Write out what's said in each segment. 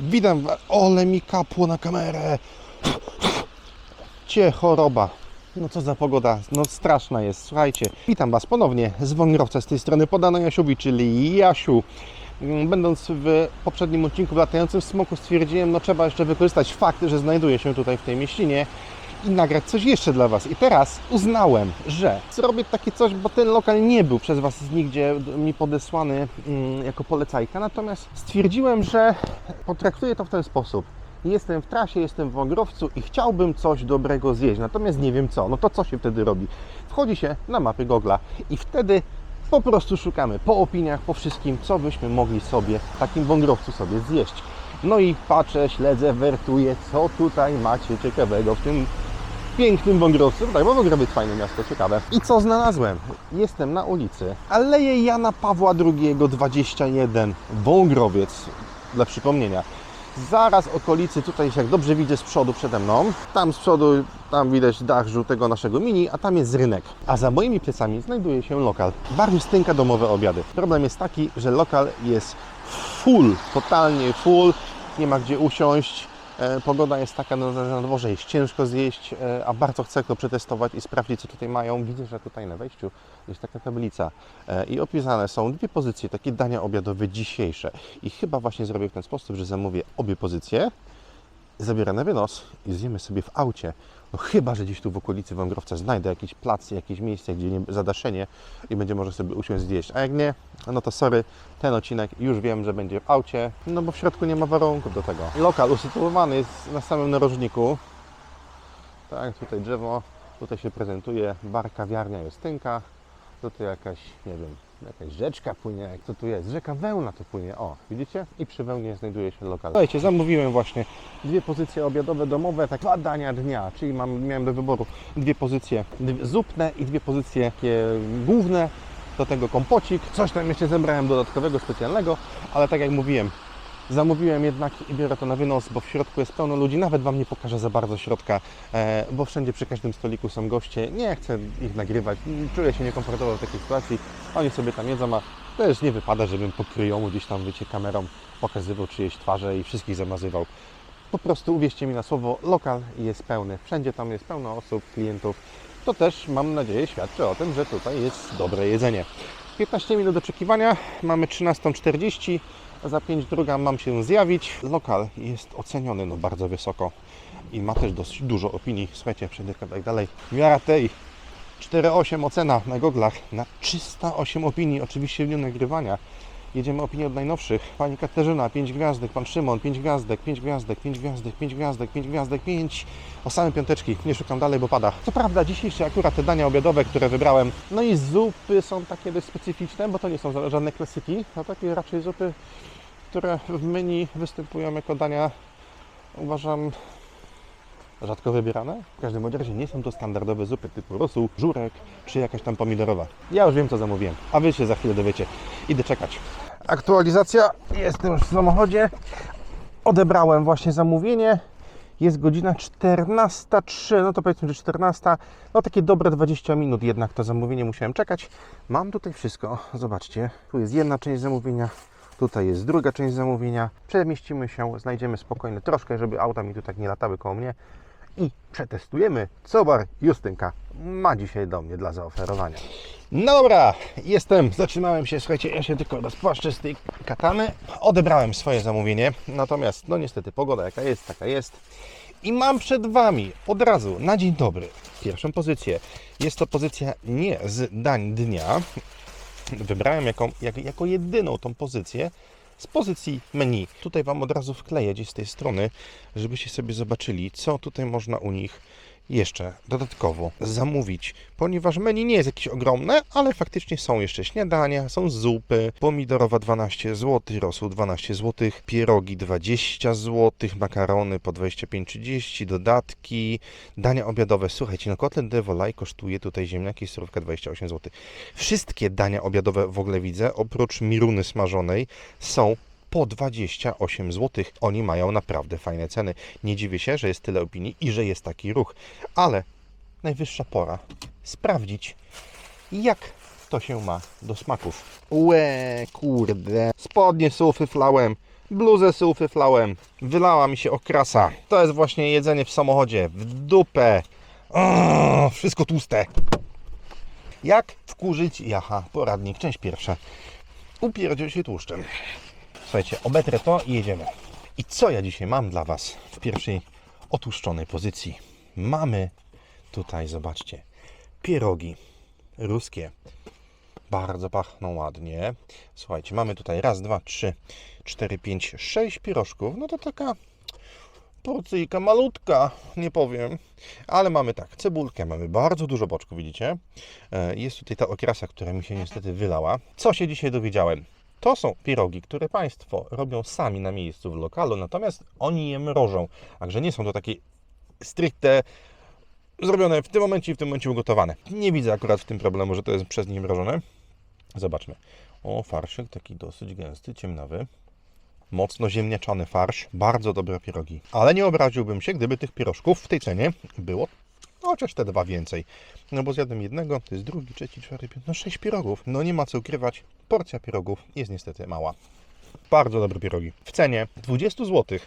Witam. Ole mi kapło na kamerę. Cie choroba. No co za pogoda, no straszna jest, słuchajcie. Witam Was ponownie z Wągrowca, z tej strony podano Jasiowi, czyli Jasiu. Mm, Będąc w poprzednim odcinku w latającym smoku stwierdziłem, no trzeba jeszcze wykorzystać fakt, że znajduję się tutaj w tej mieścinie i nagrać coś jeszcze dla Was. I teraz uznałem, że zrobię takie coś, bo ten lokal nie był przez Was nigdzie mi podesłany mm, jako polecajka, natomiast stwierdziłem, że potraktuję to w ten sposób. Jestem w trasie, jestem w Wągrowcu i chciałbym coś dobrego zjeść, natomiast nie wiem co. No to co się wtedy robi? Wchodzi się na mapy Google'a i wtedy po prostu szukamy po opiniach, po wszystkim, co byśmy mogli sobie w takim Wągrowcu sobie zjeść. No i patrzę, śledzę, wertuję, co tutaj macie ciekawego w tym pięknym Wągrowcu. Tak, bo Wągrowiec fajne miasto, ciekawe. I co znalazłem? Jestem na ulicy Aleje Jana Pawła II 21, Wągrowiec, dla przypomnienia. Zaraz okolicy, tutaj jak dobrze widzę z przodu przede mną, tam z przodu, tam widać dach żółtego naszego mini, a tam jest rynek. A za moimi plecami znajduje się lokal. Bar Stynka Domowe Obiady. Problem jest taki, że lokal jest full, totalnie full, nie ma gdzie usiąść. E, Pogoda jest taka, no, że na dworze jest ciężko zjeść, e, a bardzo chcę to przetestować i sprawdzić, co tutaj mają. Widzę, że tutaj na wejściu jest taka tablica e, i opisane są dwie pozycje, takie dania obiadowe dzisiejsze. I chyba właśnie zrobię w ten sposób, że zamówię obie pozycje, zabiorę na wynos i zjemy sobie w aucie. No chyba, że gdzieś tu w okolicy Wągrowca znajdę jakiś plac, jakieś miejsce, gdzie nie, zadaszenie i będzie może sobie usiąść zjeść. A jak nie, no to sorry, ten odcinek już wiem, że będzie w aucie, no bo w środku nie ma warunków do tego. Lokal usytuowany jest na samym narożniku. Tak, tutaj drzewo, tutaj się prezentuje bar, kawiarnia, Justynka. Tutaj jakaś, nie wiem, jakaś rzeczka płynie. Co tu jest? Rzeka Wełna tu płynie. O, widzicie? I przy Wełnie znajduje się lokal. Słuchajcie, zamówiłem właśnie dwie pozycje obiadowe domowe, tak dwa dania dnia, czyli mam, miałem do wyboru dwie pozycje zupne i dwie pozycje takie główne. Do tego kompocik. Coś tam jeszcze zebrałem dodatkowego, specjalnego, ale tak jak mówiłem, Zamówiłem jednak i biorę to na wynos, bo w środku jest pełno ludzi. Nawet Wam nie pokażę za bardzo środka, e, bo wszędzie przy każdym stoliku są goście. Nie chcę ich nagrywać, czuję się niekomfortowo w takiej sytuacji. Oni sobie tam jedzą, a też nie wypada, żebym pokryjomu gdzieś tam, wiecie, kamerą pokazywał czyjeś twarze i wszystkich zamazywał. Po prostu uwierzcie mi na słowo, lokal jest pełny. Wszędzie tam jest pełno osób, klientów. To też, mam nadzieję, świadczy o tym, że tutaj jest dobre jedzenie. 15 minut oczekiwania, mamy 13.40, za 5 druga mam się zjawić. Lokal jest oceniony no, bardzo wysoko i ma też dosyć dużo opinii. Słuchajcie, przejdę tak dalej. Miara tej 4,8 ocena na goglach na 308 opinii, oczywiście w dniu nagrywania. Jedziemy opinię od najnowszych. Pani Katarzyna, 5 gwiazdek, pan Szymon, 5 gwiazdek, 5 gwiazdek, 5 gwiazdek, 5 gwiazdek, 5 gwiazdek, 5. O same piąteczki, nie szukam dalej, bo pada. Co prawda, dzisiejsze akurat te dania obiadowe, które wybrałem, no i zupy są takie dość specyficzne, bo to nie są ża- żadne klasyki, a takie raczej zupy, które w menu występują jako dania, uważam, rzadko wybierane. W każdym razie nie są to standardowe zupy typu rosół, żurek czy jakaś tam pomidorowa. Ja już wiem, co zamówiłem, a Wy się za chwilę dowiecie. Idę czekać. Aktualizacja, jestem już w samochodzie. Odebrałem właśnie zamówienie. Jest godzina 14.03, no to powiedzmy, że 14, no takie dobre 20 minut jednak to zamówienie musiałem czekać. Mam tutaj wszystko, zobaczcie. Tu jest jedna część zamówienia, tutaj jest druga część zamówienia. Przemieścimy się, znajdziemy spokojnie troszkę, żeby auta mi tu tak nie latały koło mnie i przetestujemy, co bar Justynka ma dzisiaj do mnie dla zaoferowania. No dobra, jestem, zatrzymałem się, słuchajcie, ja się tylko rozpłaszczę z tej katany. Odebrałem swoje zamówienie, natomiast no niestety pogoda jaka jest, taka jest. I mam przed Wami od razu na dzień dobry pierwszą pozycję. Jest to pozycja nie z dań dnia. Wybrałem jako, jak, jako jedyną tą pozycję z pozycji menu. Tutaj Wam od razu wkleję gdzieś z tej strony, żebyście sobie zobaczyli, co tutaj można u nich jeszcze dodatkowo zamówić, ponieważ menu nie jest jakieś ogromne, ale faktycznie są jeszcze śniadania, są zupy, pomidorowa 12 zł, rosół 12 zł, pierogi 20 zł, makarony po 25,30, dodatki, dania obiadowe. Słuchajcie, no kotlet de volaille kosztuje tutaj ziemniaki surówka 28 zł. Wszystkie dania obiadowe w ogóle widzę, oprócz miruny smażonej, są po 28 zł. Oni mają naprawdę fajne ceny. Nie dziwię się, że jest tyle opinii i że jest taki ruch, ale najwyższa pora sprawdzić, jak to się ma do smaków. Łe, kurde, spodnie sufy flałem, Bluzę sobie ufyflałem. Wylała mi się okrasa. To jest właśnie jedzenie w samochodzie. W dupę. O, wszystko tłuste. Jak wkurzyć jacha? Poradnik, część pierwsza. Upierdził się tłuszczem. Słuchajcie, obetrę to i jedziemy. I co ja dzisiaj mam dla Was w pierwszej otłuszczonej pozycji? Mamy tutaj, zobaczcie, pierogi ruskie. Bardzo pachną ładnie. Słuchajcie, mamy tutaj raz, dwa, trzy, cztery, pięć, sześć pierożków. No to taka porcyjka malutka, nie powiem. Ale mamy tak, cebulkę, mamy bardzo dużo boczków, widzicie? E, Jest tutaj ta okrasa, która mi się niestety wylała. Co się dzisiaj dowiedziałem? To są pierogi, które Państwo robią sami na miejscu w lokalu, natomiast oni je mrożą. Także nie są to takie stricte zrobione w tym momencie i w tym momencie ugotowane. Nie widzę akurat w tym problemu, że to jest przez nich mrożone. Zobaczmy. O, farszyk taki dosyć gęsty, ciemnawy. Mocno ziemniaczany farsz. Bardzo dobre pierogi. Ale nie obraziłbym się, gdyby tych pierożków w tej cenie było chociaż te dwa więcej. No bo zjadłem jednego, to jest drugi, trzeci, czwarty, piąty, no sześć pierogów. No nie ma co ukrywać. Porcja pierogów jest niestety mała. Bardzo dobre pierogi. W cenie 20 zł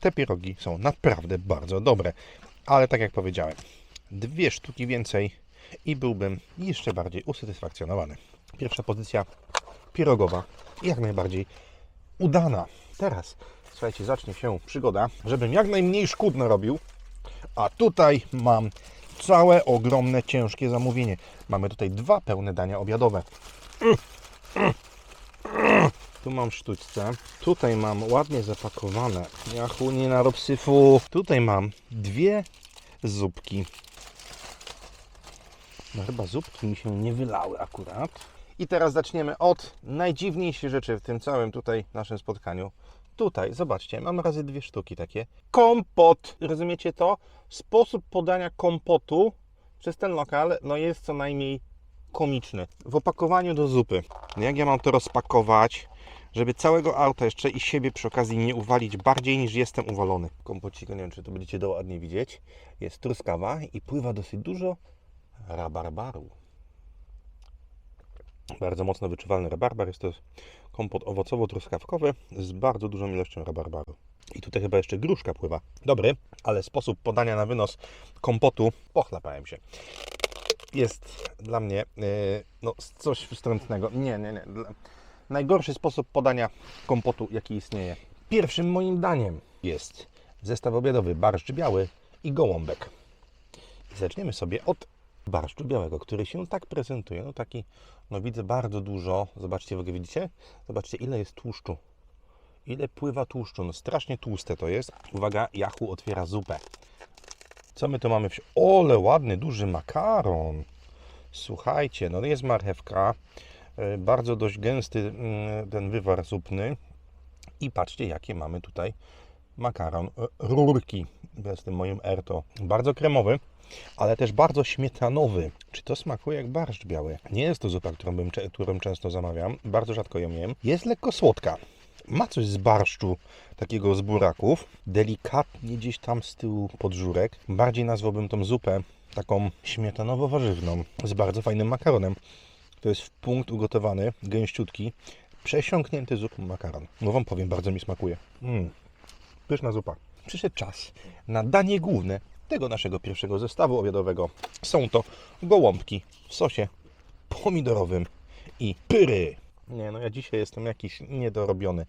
te pierogi są naprawdę bardzo dobre. Ale tak jak powiedziałem, dwie sztuki więcej i byłbym jeszcze bardziej usatysfakcjonowany. Pierwsza pozycja pierogowa, jak najbardziej udana. Teraz, słuchajcie, zacznie się przygoda, żebym jak najmniej szkód narobił, a tutaj mam całe ogromne, ciężkie zamówienie. Mamy tutaj dwa pełne dania obiadowe. Tu mam sztućce, tutaj mam ładnie zapakowane. Jachu, nie narob syfu. Tutaj mam dwie zupki. No chyba zupki mi się nie wylały akurat. I teraz zaczniemy od najdziwniejszej rzeczy w tym całym tutaj naszym spotkaniu. Tutaj, zobaczcie, mam razy dwie sztuki takie. Kompot, rozumiecie to? Sposób podania kompotu przez ten lokal, no jest co najmniej komiczny. W opakowaniu do zupy. No Jak ja mam to rozpakować, żeby całego auta jeszcze i siebie przy okazji nie uwalić bardziej niż jestem uwalony. Kompocika, nie wiem czy to będziecie doładnie widzieć, jest truskawa i pływa dosyć dużo rabarbaru. Bardzo mocno wyczuwalny rabarbar. Jest to kompot owocowo-truskawkowy z bardzo dużą ilością rabarbaru. I tutaj chyba jeszcze gruszka pływa. Dobry, ale sposób podania na wynos kompotu pochlapałem się. Jest dla mnie yy, no, coś wstrętnego. Nie, nie, nie. Najgorszy sposób podania kompotu, jaki istnieje. Pierwszym moim daniem jest zestaw obiadowy barszcz biały i gołąbek. Zaczniemy sobie od barszczu białego, który się tak prezentuje. No taki, no widzę bardzo dużo. Zobaczcie, w ogóle widzicie? Zobaczcie, ile jest tłuszczu. Ile pływa tłuszczu. No strasznie tłuste to jest. Uwaga, Jachu otwiera zupę. Co my tu mamy? Ole, ładny, duży makaron. Słuchajcie, no jest marchewka. e, Bardzo dość gęsty mm, ten wywar zupny. I patrzcie, jakie mamy tutaj makaron. e, Rurki. Z tym moim R to bardzo kremowy ale też bardzo śmietanowy. Czy to smakuje jak barszcz biały? Nie jest to zupa, którą, bym, którą często zamawiam. Bardzo rzadko ją jem. Jest lekko słodka. Ma coś z barszczu, takiego z buraków. Delikatnie gdzieś tam z tyłu podżurek. Bardziej nazwałbym tą zupę taką śmietanowo-warzywną z bardzo fajnym makaronem. To jest w punkt ugotowany, gęściutki, przesiąknięty zupą makaron. No wam powiem, bardzo mi smakuje. Mm. Pyszna zupa. Przyszedł czas na danie główne tego naszego pierwszego zestawu obiadowego. Są to gołąbki w sosie pomidorowym i pyry. Nie, no ja dzisiaj jestem jakiś niedorobiony.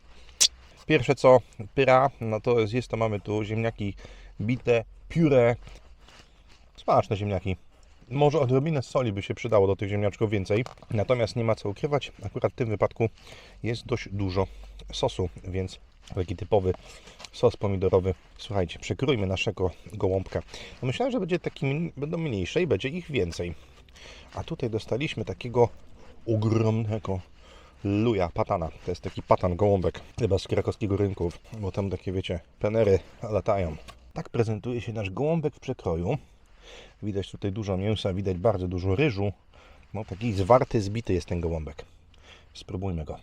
Pierwsze co, pyra, no to jest, jest to mamy tu ziemniaki bite, pióre. Smaczne ziemniaki. Może odrobinę soli by się przydało do tych ziemniaczków więcej. Natomiast nie ma co ukrywać. Akurat w tym wypadku jest dość dużo sosu, więc taki typowy sos pomidorowy. Słuchajcie, przekrójmy naszego gołąbka. No myślałem, że będzie taki, będą mniejsze i będzie ich więcej. A tutaj dostaliśmy takiego ogromnego luja, patana. To jest taki patan gołąbek, chyba z krakowskiego rynku, bo tam takie, wiecie, penery latają. Tak prezentuje się nasz gołąbek w przekroju. Widać tutaj dużo mięsa, widać bardzo dużo ryżu. No taki zwarty, zbity jest ten gołąbek. Spróbujmy go.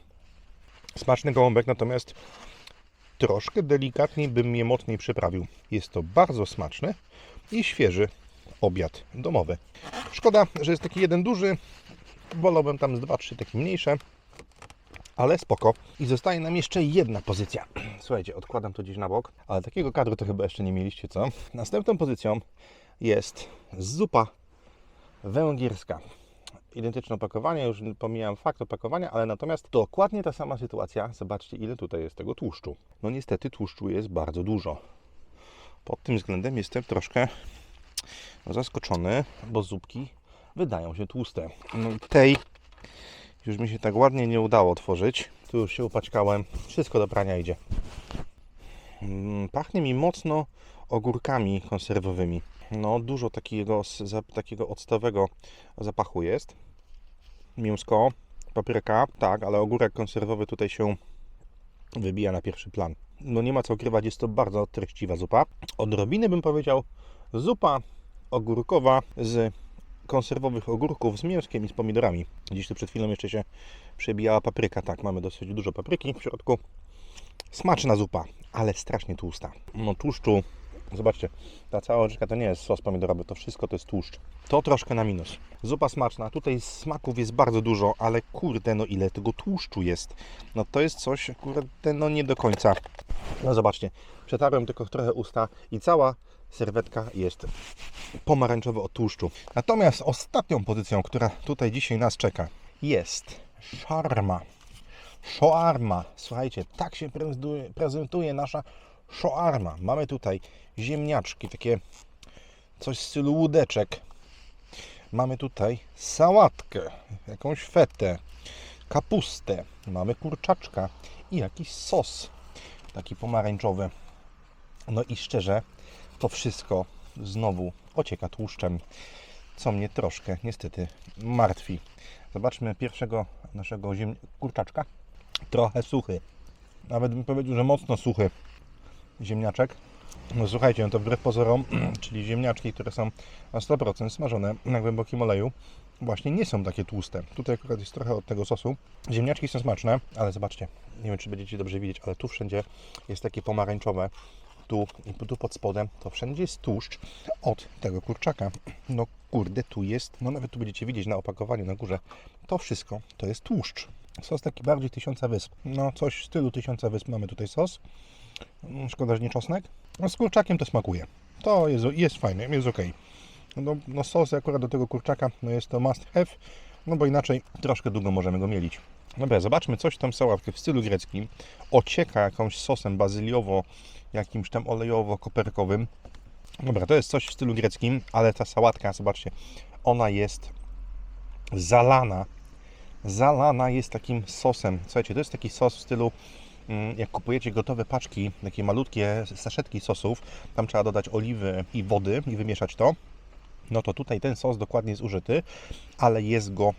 Smaczny gołąbek, natomiast troszkę delikatniej bym je mocniej przyprawił. Jest to bardzo smaczny i świeży obiad domowy. Szkoda, że jest taki jeden duży. Wolałbym tam z dwa, trzy takie mniejsze. ale spoko. I zostaje nam jeszcze jedna pozycja. Słuchajcie, odkładam to gdzieś na bok, ale takiego kadru to chyba jeszcze nie mieliście, co? Następną pozycją jest zupa węgierska. Identyczne opakowanie, już pomijam fakt opakowania, ale natomiast dokładnie ta sama sytuacja. Zobaczcie, ile tutaj jest tego tłuszczu. No niestety tłuszczu jest bardzo dużo. Pod tym względem jestem troszkę zaskoczony, bo zupki wydają się tłuste. No, tej już mi się tak ładnie nie udało tworzyć. Tu już się upaćkałem. Wszystko do prania idzie. Mm, Pachnie mi mocno ogórkami konserwowymi. No, dużo takiego, takiego octowego zapachu jest. Mięsko, papryka, tak, ale ogórek konserwowy tutaj się wybija na pierwszy plan. No nie ma co ukrywać, jest to bardzo treściwa zupa. Odrobiny bym powiedział zupa ogórkowa z konserwowych ogórków z mięskiem i z pomidorami. Gdzieś tu przed chwilą jeszcze się przebijała papryka. Tak, mamy dosyć dużo papryki w środku. Smaczna zupa, ale strasznie tłusta. No tłuszczu, zobaczcie, ta cała łyżka to nie jest sos pomidorowy, to wszystko to jest tłuszcz. To troszkę na minus. Zupa smaczna, tutaj smaków jest bardzo dużo, ale kurde, no ile tego tłuszczu jest. No to jest coś, kurde, no nie do końca. No zobaczcie, przetarłem tylko trochę usta i cała serwetka jest pomarańczowy od tłuszczu. Natomiast ostatnią pozycją, która tutaj dzisiaj nas czeka, jest szarma. Szoarma. Słuchajcie, tak się prezentuje nasza szoarma. Mamy tutaj ziemniaczki, takie coś w stylu łódeczek. Mamy tutaj sałatkę, jakąś fetę, kapustę, mamy kurczaczka i jakiś sos taki pomarańczowy. No i szczerze, to wszystko znowu ocieka tłuszczem, co mnie troszkę niestety martwi. Zobaczmy pierwszego naszego kurczaczka. Trochę suchy. Nawet bym powiedział, że mocno suchy ziemniaczek. No słuchajcie, no to wbrew pozorom, czyli ziemniaczki, które są na 100% smażone na głębokim oleju, właśnie nie są takie tłuste. Tutaj akurat jest trochę od tego sosu. Ziemniaczki są smaczne, ale zobaczcie, nie wiem czy będziecie dobrze widzieć, ale tu wszędzie jest takie pomarańczowe. Tu tu pod spodem to wszędzie jest tłuszcz od tego kurczaka. No kurde, tu jest, no nawet tu będziecie widzieć na opakowaniu na górze, to wszystko to jest tłuszcz. Sos taki bardziej tysiąca wysp. No coś w stylu tysiąca wysp mamy tutaj sos. Szkoda, że nie czosnek. No z kurczakiem to smakuje. To jest, jest fajne, jest ok. No, no sos akurat do tego kurczaka no jest to must have, no bo inaczej troszkę długo możemy go mielić. Dobra, zobaczmy coś tam sałatkę w stylu greckim. Ocieka jakąś sosem bazyliowo, jakimś tam olejowo-koperkowym. Dobra, to jest coś w stylu greckim, ale ta sałatka, zobaczcie, ona jest zalana. Zalana jest takim sosem. Słuchajcie, to jest taki sos w stylu, jak kupujecie gotowe paczki, takie malutkie saszetki sosów, tam trzeba dodać oliwy i wody i wymieszać to. No to tutaj ten sos dokładnie jest użyty, ale jest go,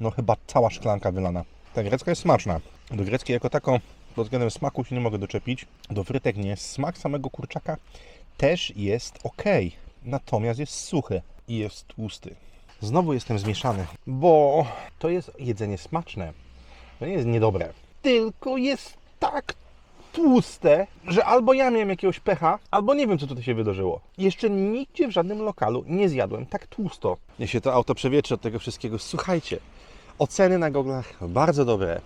no chyba cała szklanka wylana. Ta grecka jest smaczna. Do greckiej jako taką pod względem smaku się nie mogę doczepić. Do frytek nie. Smak samego kurczaka też jest ok, natomiast jest suchy i jest tłusty. Znowu jestem zmieszany, bo to jest jedzenie smaczne. To nie jest niedobre, tylko jest tak tłuste, że albo ja miałem jakiegoś pecha, albo nie wiem, co tutaj się wydarzyło. Jeszcze nigdzie w żadnym lokalu nie zjadłem tak tłusto. Niech się to auto przewietrzy od tego wszystkiego. Słuchajcie, oceny na goglach bardzo dobre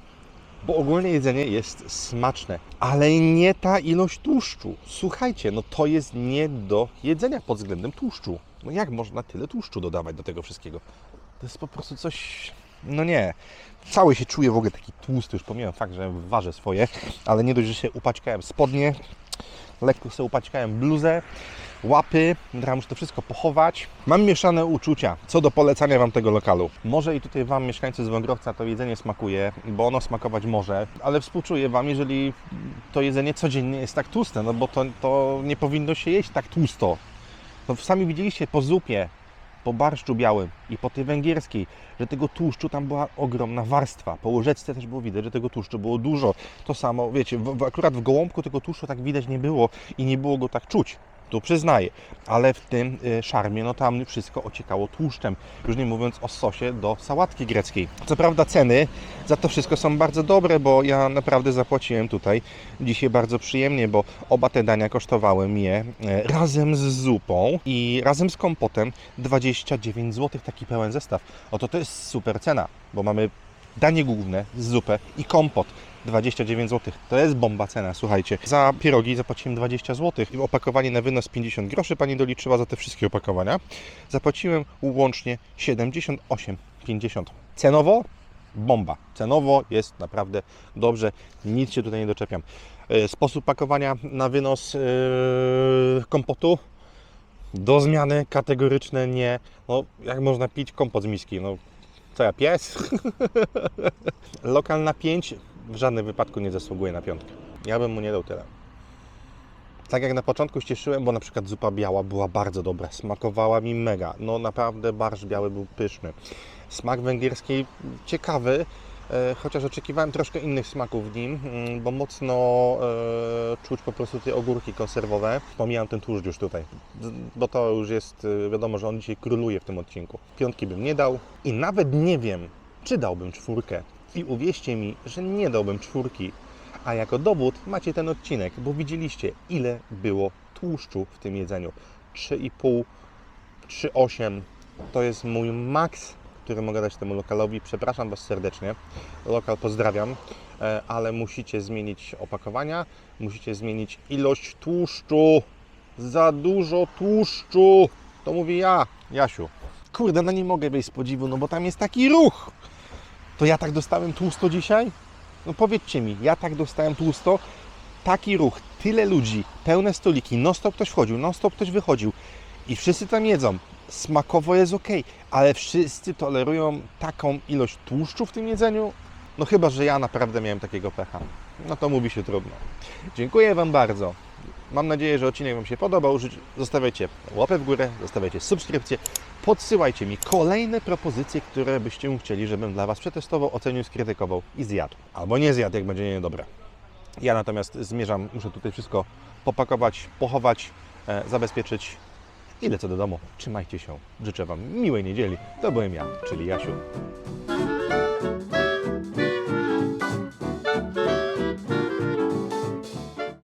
bo ogólnie jedzenie jest smaczne, ale nie ta ilość tłuszczu. Słuchajcie, no to jest nie do jedzenia pod względem tłuszczu. No jak można tyle tłuszczu dodawać do tego wszystkiego? To jest po prostu coś... No nie. Cały się czuję w ogóle taki tłusty, już pomijam fakt, że ważę swoje, ale nie dość, że się upaćkałem spodnie, lekko sobie upaćkałem bluzę, łapy, teraz muszę to wszystko pochować. Mam mieszane uczucia co do polecania Wam tego lokalu. Może i tutaj Wam, mieszkańcy z Wągrowca, to jedzenie smakuje, bo ono smakować może, ale współczuję Wam, jeżeli to jedzenie codziennie jest tak tłuste, no bo to, to nie powinno się jeść tak tłusto. No sami widzieliście po zupie, po barszczu białym i po tej węgierskiej, że tego tłuszczu tam była ogromna warstwa. Po łyżeczce też było widać, że tego tłuszczu było dużo. To samo, wiecie, w, akurat w gołąbku tego tłuszczu tak widać nie było i nie było go tak czuć. Przyznaję, ale w tym y, szarmie, no tam wszystko ociekało tłuszczem, już nie mówiąc o sosie do sałatki greckiej. Co prawda ceny za to wszystko są bardzo dobre, bo ja naprawdę zapłaciłem tutaj dzisiaj bardzo przyjemnie, bo oba te dania kosztowały mnie e, razem z zupą i razem z kompotem 29 zł taki pełen zestaw. Oto to jest super cena, bo mamy danie główne, zupę i kompot. 29 zł. To jest bomba cena, słuchajcie. Za pierogi zapłaciłem 20 zł. Opakowanie na wynos 50 groszy pani doliczyła za te wszystkie opakowania. Zapłaciłem łącznie 78,50. Cenowo bomba. Cenowo jest naprawdę dobrze. Nic się tutaj nie doczepiam. E, Sposób pakowania na wynos e, kompotu do zmiany kategoryczne nie. No, jak można pić kompot z miski? No, co ja, pies? Lokal na 5 w żadnym wypadku nie zasługuje na piątkę. Ja bym mu nie dał tyle. Tak jak na początku się cieszyłem, bo na przykład zupa biała była bardzo dobra, smakowała mi mega. No naprawdę barszcz biały był pyszny. Smak węgierskiej ciekawy, e, chociaż oczekiwałem troszkę innych smaków w nim, mm, bo mocno e, czuć po prostu te ogórki konserwowe. Pomijam ten tłuszcz już tutaj, bo to już jest e, wiadomo, że on dzisiaj króluje w tym odcinku. Piątki bym nie dał i nawet nie wiem, czy dałbym czwórkę. I uwierzcie mi, że nie dałbym czwórki, a jako dowód macie ten odcinek, bo widzieliście, ile było tłuszczu w tym jedzeniu. 3,5, 3,8 to jest mój maks, który mogę dać temu lokalowi. Przepraszam Was serdecznie. Lokal pozdrawiam, e, ale musicie zmienić opakowania, musicie zmienić ilość tłuszczu. Za dużo tłuszczu. To mówię ja, Jasiu. Kurde, no nie mogę wejść z podziwu, no bo tam jest taki ruch. To ja tak dostałem tłusto dzisiaj? No powiedzcie mi, ja tak dostałem tłusto, taki ruch, tyle ludzi, pełne stoliki, non stop ktoś wchodził, non stop ktoś wychodził i wszyscy tam jedzą. Smakowo jest ok, ale wszyscy tolerują taką ilość tłuszczu w tym jedzeniu? No chyba, że ja naprawdę miałem takiego pecha. No to mówi się trudno. Dziękuję Wam bardzo. Mam nadzieję, że odcinek Wam się podobał. Zostawiajcie łapę w górę, zostawiajcie subskrypcję. Podsyłajcie mi kolejne propozycje, które byście chcieli, żebym dla Was przetestował, ocenił, skrytykował i zjadł. Albo nie zjadł, jak będzie niedobre. Ja natomiast zmierzam, muszę tutaj wszystko popakować, pochować, e, zabezpieczyć i lecę do domu. Trzymajcie się. Życzę Wam miłej niedzieli. To byłem ja, czyli Jasiu.